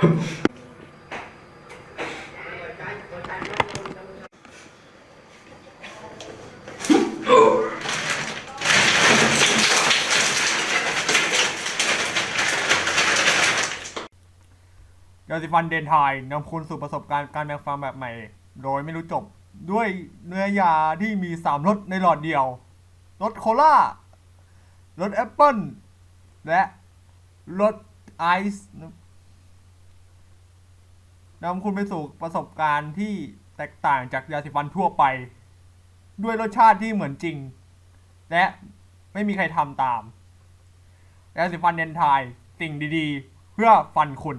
Huh? ยาสีฟันเดนไทยนำคุณสู่ประสบการณ์การแปรงฟันแบบใหม่ โดยไม่รู้จบด้วยเนื้อยาที่มี3รสในหลอดเดียวรสโคลารสแอปเปิ้ลและรสไอซ์นำคุณไปสู่ประสบการณ์ที่แตกต่างจากยาสีฟันทั่วไป ด้วยรสชาติที่เหมือนจริง และไม่มีใครทำตามยาสีฟันเดนไทยสิ่งดีๆ เพื่อฟันคุณ